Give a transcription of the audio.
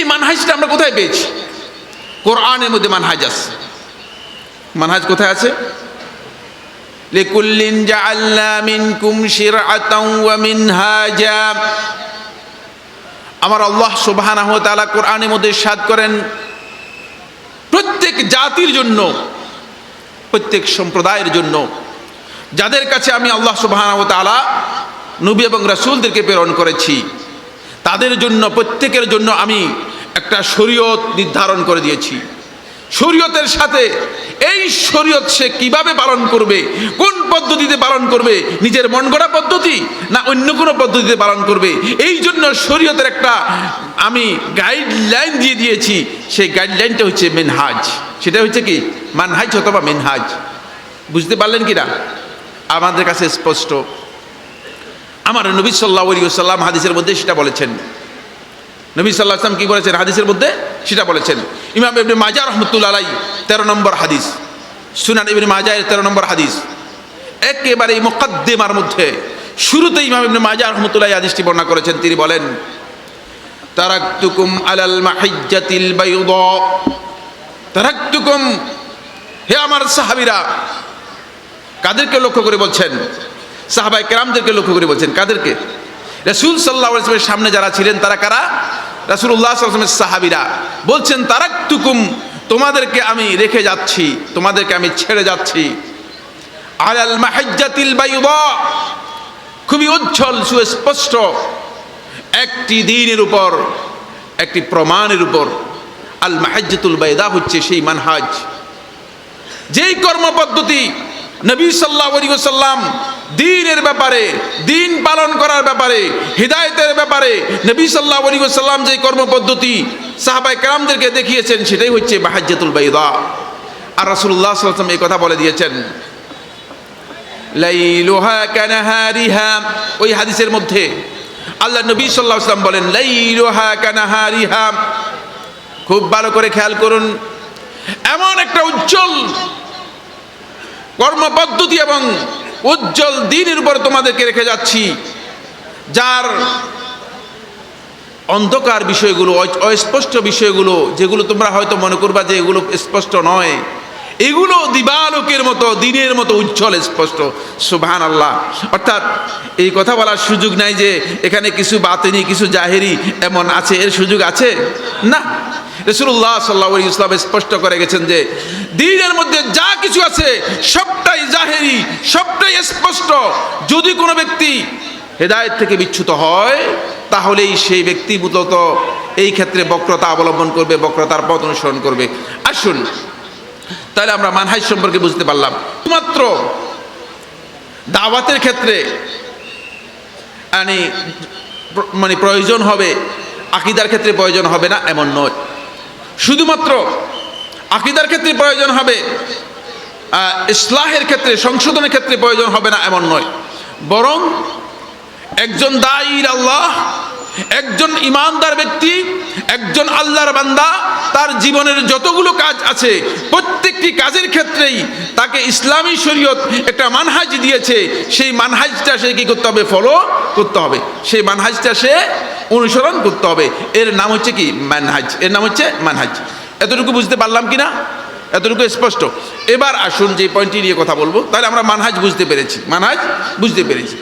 এই মানহাজটা আমরা কোথায় পেয়েছি? কোরআনের মধ্যে মানহাজ আছে। মানহাজ কোথায় আছে? লিকুল্লিন জাআলনা মিনকুম শিরআতাও ওয়া মিনহাজা। আমার আল্লাহ সুবহানাহু ওয়া তাআলা কোরআনের মধ্যে ইরশাদ করেন, প্রত্যেক জাতির জন্য, প্রত্যেক সম্প্রদায়ের জন্য, যাদের কাছে আমি আল্লাহ সুবহানাহু ওয়া তাআলা, নবী এবং রাসূলদেরকে প্রেরণ করেছি, তাদের জন্য, প্রত্যেকের জন্য আমি একটা শরীয়ত নির্ধারণ করে দিয়েছি। শরীয়তের সাথে এই শরীয়ত সে কীভাবে পালন করবে, কোন পদ্ধতিতে পালন করবে, নিজের মন গড়া পদ্ধতি না অন্য কোনো পদ্ধতিতে পালন করবে, এই জন্য শরীয়তের একটা আমি গাইডলাইন দিয়ে দিয়েছি। সেই গাইডলাইনটা হচ্ছে মেনহাজ। সেটা হচ্ছে কি? মানহাজ অথবা মেনহাজ। বুঝতে পারলেন কি না আমাদের কাছে স্পষ্ট। আমার নবী সাল্লাহ সাল্লাম হাদিসের মধ্যে সেটা বলেছেন। নবী সাল্লাহ আসলাম কি বলেছেন হাদিসের মধ্যে? সেটা বলেছেন। ইমাম ইবনে মাজা রহমতুল্লাহ আলাই তেরো নম্বর হাদিস। সুনান ইবনে মাজায়ের তেরো নম্বর হাদিস। একেবারে মোকাদ্দেমার মধ্যে। শুরুতে ইমাম ইবনে মাজা রহমতুল্লাহ হাদিসটি বর্ণনা করেছেন। তিনি বলেন, তারাকতুকুম আলাল মাহিজ্জাতিল বাইদা। তারাকতুকুম, হে আমার সাহাবীরা, কাদেরকে লক্ষ্য করে বলছেন? সাহাবাই কেরামদেরকে লক্ষ্য করে বলছেন কাদেরকে? রাসুল সাল্লাহ সামনে যারা ছিলেন তারা কারা? রাসুল্লাহ আসলামের সাহাবিরা বলছেন তারাক তুকুম তোমাদেরকে আমি রেখে যাচ্ছি, তোমাদেরকে আমি ছেড়ে যাচ্ছি। আলাল মাহাজ্জাতিল বাইদা, খুবই উজ্জ্বল, সুস্পষ্ট, একটি দিনের উপর, একটি প্রমাণের উপর। আল মাহাজ্জাতুল বাইদা হচ্ছে সেই মানহাজ। যেই কর্মপদ্ধতি নবী সাল্লাহ সাল্লাম দিনের ব্যাপারে, দিন পালন করার ব্যাপারে, হৃদায়তের ব্যাপারে নবী সাল্লাহ আলী সাল্লাম যে কর্মপদ্ধতি সাহাবাই কালামদেরকে দেখিয়েছেন, সেটাই হচ্ছে বাহাজ্জাতুল বাইদা। আর রাসুল্লাহ সাল্লাম এই কথা বলে দিয়েছেন, লাইলুহা কানাহারিহা। ওই হাদিসের মধ্যে আল্লাহ নবী সাল্লাহ সাল্লাম বলেন, লাইলুহা কানাহারিহা। খুব ভালো করে খেয়াল করুন, এমন একটা উজ্জ্বল কর্মপদ্ধতি এবং উজ্জ্বল দিনের উপর তোমাদেরকে রেখে যাচ্ছি। যার অন্ধকার বিষয়গুলো অস্পষ্ট বিষয়গুলো, যেগুলো তোমরা হয়তো মনে করবা যে এগুলো স্পষ্ট নয়, এগুলো দিবালোকের মতো, দিনের মতো উজ্জ্বল স্পষ্ট। সুবহান আল্লাহ অর্থাৎ এই কথা বলার সুযোগ নাই যে এখানে কিছু বাতেনি, কিছু জাহেরি এমন আছে, এর সুযোগ আছে? না। রসুল্লাহ সাল্লাহ ইসলাম স্পষ্ট করে গেছেন যে, দিনের মধ্যে যা কিছু আছে, সবটাই জাহেরি, সবটাই স্পষ্ট। যদি কোনো ব্যক্তি হেদায়ত থেকে বিচ্যুত হয়, তাহলেই সেই ব্যক্তি মূলত এই ক্ষেত্রে বক্রতা অবলম্বন করবে, বক্রতার পথ অনুসরণ করবে। আসুন, তাহলে আমরা মানহাজ সম্পর্কে বুঝতে পারলাম। মাত্র দাওয়াতের ক্ষেত্রে মানে প্রয়োজন হবে, আকিদার ক্ষেত্রে প্রয়োজন হবে না, এমন নয়। শুধুমাত্র আকিদার ক্ষেত্রে প্রয়োজন হবে ইসলাহের ক্ষেত্রে, সংশোধনের ক্ষেত্রে প্রয়োজন হবে না এমন নয়। বরং একজন দায়ীর আল্লাহ, একজন ইমানদার ব্যক্তি, একজন আল্লাহর বান্দা, তার জীবনের যতগুলো কাজ আছে প্রত্যেকটি কাজের ক্ষেত্রেই তাকে ইসলামী শরীয়ত একটা মানহাজ দিয়েছে, সেই মানহাজটা সে কী করতে হবে? ফলো করতে হবে। সেই মানহাজটা সে অনুসরণ করতে হবে। এর নাম হচ্ছে কি? মানহাজ। এর নাম হচ্ছে মানহাজ। এতটুকু বুঝতে পারলাম কি না এতটুকু স্পষ্ট। এবার আসুন যে পয়েন্টটি নিয়ে কথা বলব, তাহলে আমরা মানহাজ বুঝতে পেরেছি। মানহাজ বুঝতে পেরেছি।